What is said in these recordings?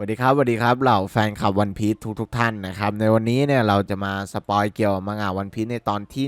สวัสดีครับสวัสดีครับเหล่าแฟนคลับวันพีททุกทุกท่านนะครับในวันนี้เนี่ยเราจะมาสปอยเกี่ยวกับมังงะวันพีทในตอนที่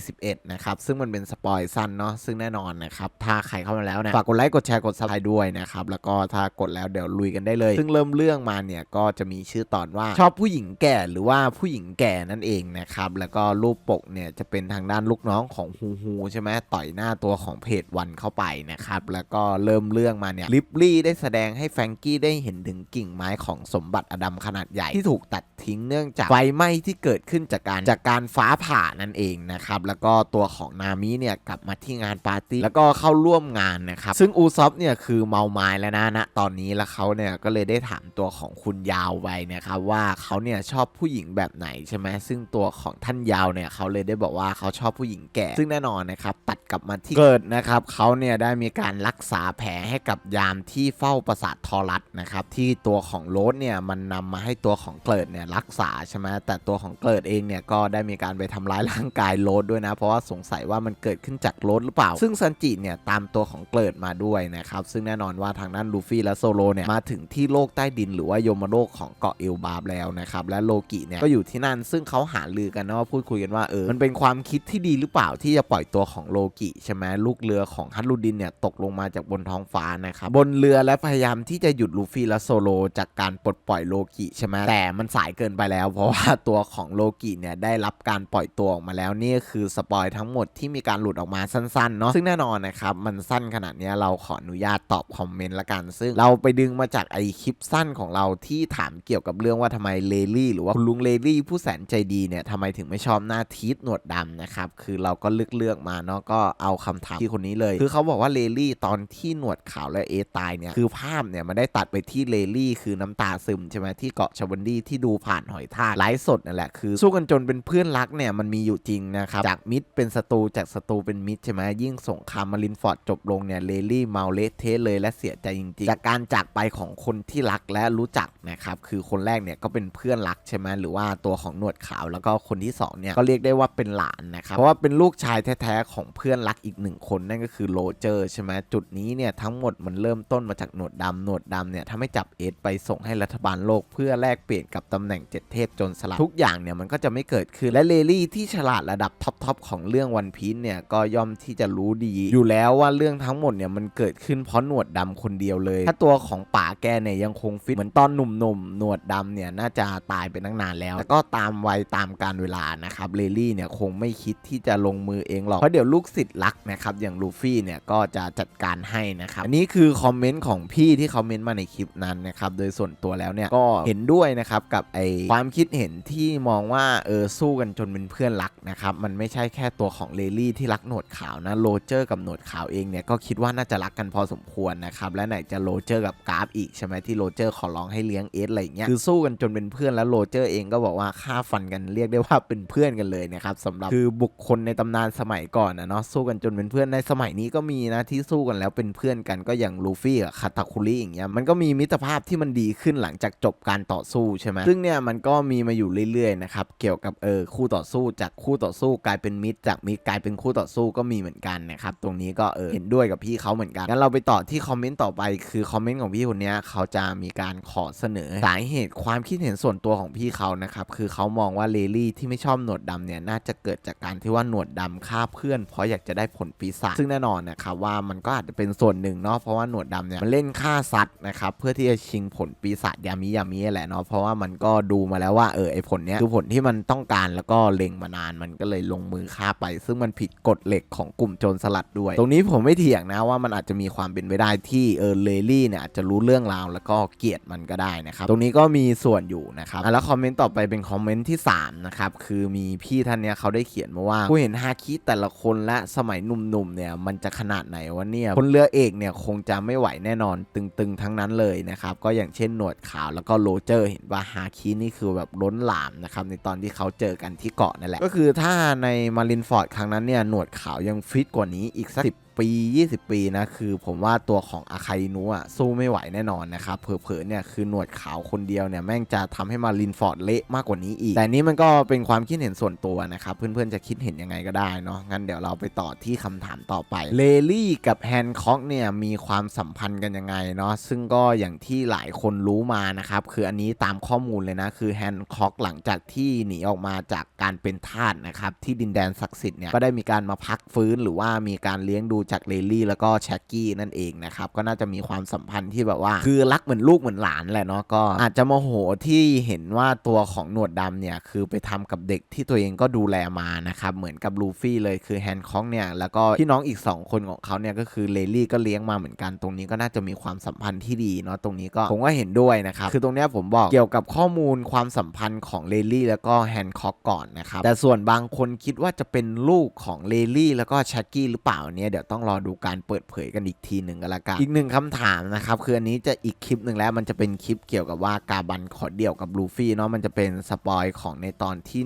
1141 นะครับ ซึ่งมันเป็นสปอยสั้นเนาะซึ่งแน่นอนนะครับ ถ้าใครเข้ามาแล้วเนี่ยฝากกดไลค์กดแชร์กดซับสไครด้วยนะครับ แล้วก็ถ้ากดแล้วเดี๋ยวลุยกันได้เลย ซึ่งเริ่มเรื่องมาเนี่ยก็จะมีชื่อตอนว่าชอบผู้หญิงแก่หรือว่าผู้หญิงแก่นั่นเองนะครับแล้วก็รูปปกเนี่ยจะเป็นทางด้านลูกน้องของฮูฮูใช่ไหมต่อยหน้าตัวของเพจวันเข้าไปนะครับแล้วก็เริ่มเรื่องมาเนี่ยลิปลี่ได้แสดงให้แฟงกี้ได้เห็นถึงกิ่งไม้ของสมบัติอดัมขนาดใหญ่ที่ถูกตัดทิ้งเนื่องจากไฟไหม้ที่เกิดขึ้นจากการจากการฟ้าผ่านั่นเองนะครับแล้วก็ตัวของนามิเนี่ยกลับมาที่งานปาร์ตี้แล้วก็เข้าร่วมงานนะครับซึ่งอูซอฟเนี่ยคือเมาไม้แล้วนะณตอนนี้แล้วเขาเนี่ยก็เลยได้ถามตัวของคุณยาวไปนะครับว่าเขาเนี่ยชอบผู้หญิงแบบไหนใช่ไหมซึ่งตัวของท่านยาวเนี่ยเขาเลยได้บอกว่าเขาชอบผู้หญิงแก่ ซึ่งแน่นอนนะครับตัดกลับมาที่เกิดนะครับเขาเนี่ยได้มีการรักษาแผลให้กับยามที่เฝ้าปราสาททอรัสนะครับที่ตัวของโรสเนี่ยมันนำมาให้ตัวของเกิดเนี่ยรักษาใช่ไหมแต่ตัวของเกิดเองเนี่ยก็ได้มีการไปทำร้ายร่างกายโรสด้วยนะ เพราะว่าสงสัยว่ามันเกิดขึ้นจากโรสหรือเปล่า ซึ่งซันจิเนี่ยตามตัวของเกิดมาด้วยนะครับซึ่งแน่นอนว่าทางด้านลูฟี่และโซโลเนี่ยมาถึงที่โลกใต้ดิน หรือว่าโยมโลกของเกาะเอลบาร์แล้วนะครับและโลกิเนี่ยก็อยู่ที่นั่นซึ่งเขาหาลือกันนะว่าพูดคุยกันว่าเออมันเป็นความคิดที่ดีหรือเปล่าที่จะปล่อยตัวของโลกิใช่ไหมลูกเรือของฮัตลูดินเนี่ยตกลงมาจากบนท้องฟ้านะครับบนเรือและพยายามที่จะหยุดลูฟี่และโซโลจากการปลดปล่อยโลกิใช่ไหมแต่มันสายเกินไปแล้ว เพราะว่าตัวของโลกิเนี่ยได้รับการปล่อยตัวออกมาแล้วนี่คือสปอยทั้งหมดที่มีการหลุดออกมาสั้นๆเนาะซึ่งแน่นอนนะครับมันสั้นขนาดนี้เราขออนุญาตตอบคอมเมนต์ละกัน ซึ่งเราไปดึงมาจากไอคลิปสั้นของเราที่ถามเกี่ยวกับเรื่องว่าทำไมเลลี่หรือว่าคุณลุงเลลี่ผู้แสนใจดีเนี่ยทำไมถึงไม่ชอบหน้าทีสหนวดดำนะครับคือเราก็เลือกเลือกมาเนาะก็เอาคำถามที่คนนี้เลย คือเขาบอกว่าเลลี่ตอนที่หนวดขาวและเอตายเนี่ยคือภาพเนี่ยมันได้ตัดไปที่เลลี่คือน้ำตาซึมใช่ไหมที่เกาะชาวันดี้ที่ดูผ่านหอยทากไลฟ์สดนั่นแหละคือสู้กันจนเป็นเพื่อนรักเนี่ยมันมีอยู่จริงนะครับจากมิตรเป็นศัตรูจากศัตรูเป็นมิตรใช่ไหมยิ่งสงครามมารินฟอร์ดจบลงเนี่ยเลลี่เมาเละเทะเลยและเสียใจจริงๆจากการจากไปของคนที่รักและรู้จักนะครับคือคนแรกเนี่ยก็เป็นเพื่อนรักใช่ไหมหรือว่าตัวของหนวดขาวแล้วก็คนที่สองเนี่ยก็เรียกได้ว่าเป็นหลานนะครับเพราะว่าเป็นลูกชายแท้ๆของเพื่อนรักอีกหนึ่งคนนั่นก็คือโรเจอร์ใช่ไหมจุดนี้เนี่ยทั้งหมดมันเริ่มต้นมาจากหนวดดำหนวดดำเนี่ยทำให้จับเอสไปส่งให้รัฐบาลโลกเพื่อแลกเปลี่ยนกับตำแหน่งเจ็ดเทพจนสลัดทุกอย่างเนี่ยมันก็จะไม่เกิดขึ้นและเลลี่ที่ฉลาดระดับท็อปๆของเรื่องวันพี e เนี่ยก็ย่อมที่จะรู้ดี อยู่แล้วว่าเรื่องทั้งหมดเนี่ยมันเกิดขึ้นเพราะหนวดดำคนเดียวเลย ถ้าตัวของป๋าแกเนี่ยยังคงฟิตเหมือนตอนหนุ่มๆหนวดดำเนี่ยน่าจะตายไปตั้งนานแล้วแต่ก็ตามวัยตามการเวลานะครับเลลี่เนี่ยคงไม่คิดที่จะลงมือเองหรอกเพราะเดี๋ยวลูกศิษย์รักนะครับอย่างลูฟี่เนี่ยก็จะจัดการให้นะครับอันนี้คือคอมเมนต์ของพี่ที่เขาเมนต์มาในคลิปนั้นนะครับโดยส่วนตัวแล้วเนี่ยก็เห็นด้วยนะครับกับไอความคิดเห็นที่มองว่าเออสู้กันจนเป็นเพื่อนรักนะครับมันไม่ใช่แค่ตัวของเลลี่ที่รักหนวดขาวนะโรเจอร์กับหนวดขาวเองเนี่ยก็คิดว่าน่าจะรักกันพอสมควรนะครับและไหนจะโรเจอร์กับกราฟอีกใช่ไหมที่โรเจอร์ขอร้องให้เลี้ยงเอสอะไรเงี้ยคือสู้กันจนเป็นเพื่อนแล้วโรเจอร์เองก็บอกว่าค่าฟันกันเรียกได้ว่าเป็นเพื่อนกันเลยนะครับสำหรับคือบุคคลในตำนานสมัยก่อนนะเนาะสู้กันจนเป็นเพื่อนในสมัยนี้ก็มีนะที่สู้กันแล้วเป็นเพื่อนกันก็อย่างลูฟี่กับคาตาคุริอย่างเงี้ยมันก็มีมิตรภาพที่มันดีขึ้นหลังจากจบการต่อสู้ใช่ไหมซึ่งเนี่ยมันก็มีมาอยู่เรื่อยๆนะครับเกี่ยวกับเออคู่ต่อสู้จากคู่ต่อสู้กลายเป็นมิตรจากมิตรกลายเป็นคู่ต่อสู้ก็มีเหมือนกันนะครับตรงนี้ก็เออเห็นด้วยกับพี่เขาเหมือนกันงั้นเราไปต่อที่คอมเมนต์ต่อไปคือคอมเมนต์ของพี่คนนี้เขาจะมีการขอเสนอสาเหตุความคิดเห็นส่วนตัวของพี่เขานะครับคือเขามองว่าเลลี่ที่ไม่ชอบหนวดดำเนี่ยน่าจะเกิดจากการที่ว่าหนวดดำฆ่าเพื่อน เพราะอยากจะได้ผลปีศาจซึ่งแน่นอนนะครับว่ามันก็อาจจะเป็นส่วนหนึ่งเนาะเพราะว่าหนวดดำเนี่ยมันเล่นฆ่าสัตว์นะครับเพื่อที่จะชิงผลปีศาจยามิยามิแหละเนาะเพราะว่ามันก็ดูมาแล้วว่าเออไอผลเนี้ยคือผลที่มันต้องการแล้วก็เล็งมานานมันก็เลยลงมือฆ่าไป ซึ่งมันผิดกฎเหล็กของกลุ่มโจรสลัดด้วย ตรงนี้ผมไม่เถียงนะว่ามันอาจจะมีความเป็นไปได้ที่เออเลลี่เนี่ยอาจจะรู้เรื่องราวแล้วก็เกลียดมันก็ได้นะครับตรงนี้ก็มีส่วนอยู่นะครับแล้วคอมเมนต์ต่อไปเป็นคอมเมนต์ที่3นะครับคือมีพี่ท่านเนี้ยเขาได้เขียนมาว่ากูเห็นฮาคิแต่ละคนและสมัยหนุ่มๆเนี่ยมันจะขนาดไหนวะเนี่ยคนเรือเอกเนี่ยคงจะไม่ไหวแน่นอนตึงๆทั้งนั้นเลยนะครับ ก็อย่างเช่นหนวดขาวแล้วก็โรเจอร์ เห็นว่าฮาคินี่คือแบบล้นหลามนะครับในตอนที่เขาเจอกันที่เกาะนั่นแหละ ก็คือถ้าในมารินฟอร์ดครั้งนั้นเนี่ยหนวดขาวยังฟิตกว่านี้อีกสักสิ ปี 20 ปีนะ คือผมว่าตัวของอาคาอินุอะสู้ไม่ไหวแน่นอนนะครับ เผลอๆเนี่ยคือหนวดขาวคนเดียวเนี่ยแม่งจะทำให้มารินฟอร์ดเละมากกว่านี้อีก แต่นี้มันก็เป็นความคิดเห็นส่วนตัวนะครับ เพื่อนๆจะคิดเห็นยังไงก็ได้เนาะงั้นเดี๋ยวเราไปต่อที่คำถามต่อไปเลลี่กับแฮนค็อกเนี่ยมีความสัมพันธ์กันยังไงเนาะซึ่งก็อย่างที่หลายคนรู้มานะครับคืออันนี้ตามข้อมูลเลยนะคือแฮนค็อกหลังจากที่หนีออกมาจากการเป็นทาสนะครับที่ดินแดนศักดิ์สิทธิ์เนี่ยก็ได้มีการมาพักฟื้นหรือว่ามีการเลี้ยงดูจากเลลี่แล้วก็แช็กกี้นั่นเองนะครับก็น่าจะมีความสัมพันธ์ที่แบบว่า คือรักเหมือนลูกเหมือนหลานแหละเนาะก็อาจจะโมโหที่เห็นว่าตัวของหนวดดำเนี่ยคือไปทำกับเด็กที่ตัวเองก็ดูแลมานะครับเหมือนกับลูฟี่เลยคือแฮนค็อกเนี่ยแล้วก็พี่น้องอีก 2 คนของเขาเนี่ยก็คือเลลี่ก็เลี้ยงมาเหมือนกันตรงนี้ก็น่าจะมีความสัมพันธ์ที่ดีเนาะตรงนี้ก็ผมก็เห็นด้วยนะครับคือตรงเนี้ยผมบอกเกี่ยวกับข้อมูลความสัมพันธ์ของเลลี่แล้วก็แฮนค็อกก่อนนะครับแต่ส่วนบางคนคิดว่าจะเป็นลูกของเลลี่แล้วก็ชักกี้หรือเปล่าเนี่ยเดี๋ยวต้ององรอดูการเปิดเผยกันอีกทีหนึ่งกันละกัน อีกหนึ่งคำถามนะครับ คืออันนี้จะอีกคลิปหนึ่งแล้วมันจะเป็นคลิปเกี่ยวกับว่ากาบันขอเดี่ยวกับลูฟี่เนาะมันจะเป็นสปอยของในตอนที่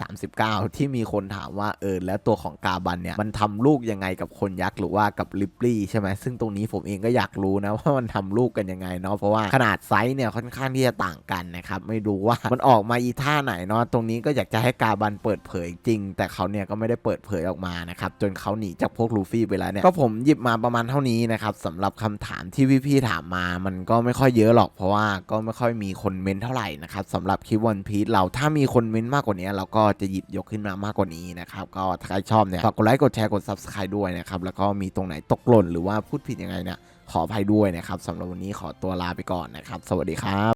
1139 ที่มีคนถามว่าเออแล้วตัวของกาบันเนี่ยมันทำลูกยังไงกับคนยักษ์หรือว่ากับลิปลี่ใช่ไหมซึ่งตรงนี้ผมเองก็อยากรู้นะว่ามันทำลูกกันยังไงเนาะเพราะว่าขนาดไซส์เนี่ยค่อนข้างที่จะต่างกันนะครับไม่รู้ว่ามันออกมาอีท่าไหนเนาะตรงนี้ก็อยากจะให้กาบันเปิดเผยจริง แต่เขาเนี่ยก็ไม่ได้เปิดเผยออกมานะครับจนเขาหนีจากพวกลูฟี่ไปแล้วเนี่ยก็ผมหยิบมาประมาณเท่านี้นะครับสำหรับคำถามที่พี่ๆถามมา มันก็ไม่ค่อยเยอะหรอกเพราะว่าก็ไม่ค่อยมีคนเม้นเท่าไหร่นะครับสำหรับคลิปวันพี e เราถ้ามีคนเม้นมากกว่านี้เราก็จะหยิบยกขึ้นมามากกว่านี้นะครับก็ถ้าใครชอบเนี่ยฝากกดไลค์กดแชร์กด subscribe ด้วยนะครับแล้วก็มีตรงไหนตกหล่นหรือว่าพูดผิดยังไงเนี่ยขออภัยด้วยนะครับสำหรับวันนี้ขอตัวลาไปก่อนนะครับ สวัสดีครับ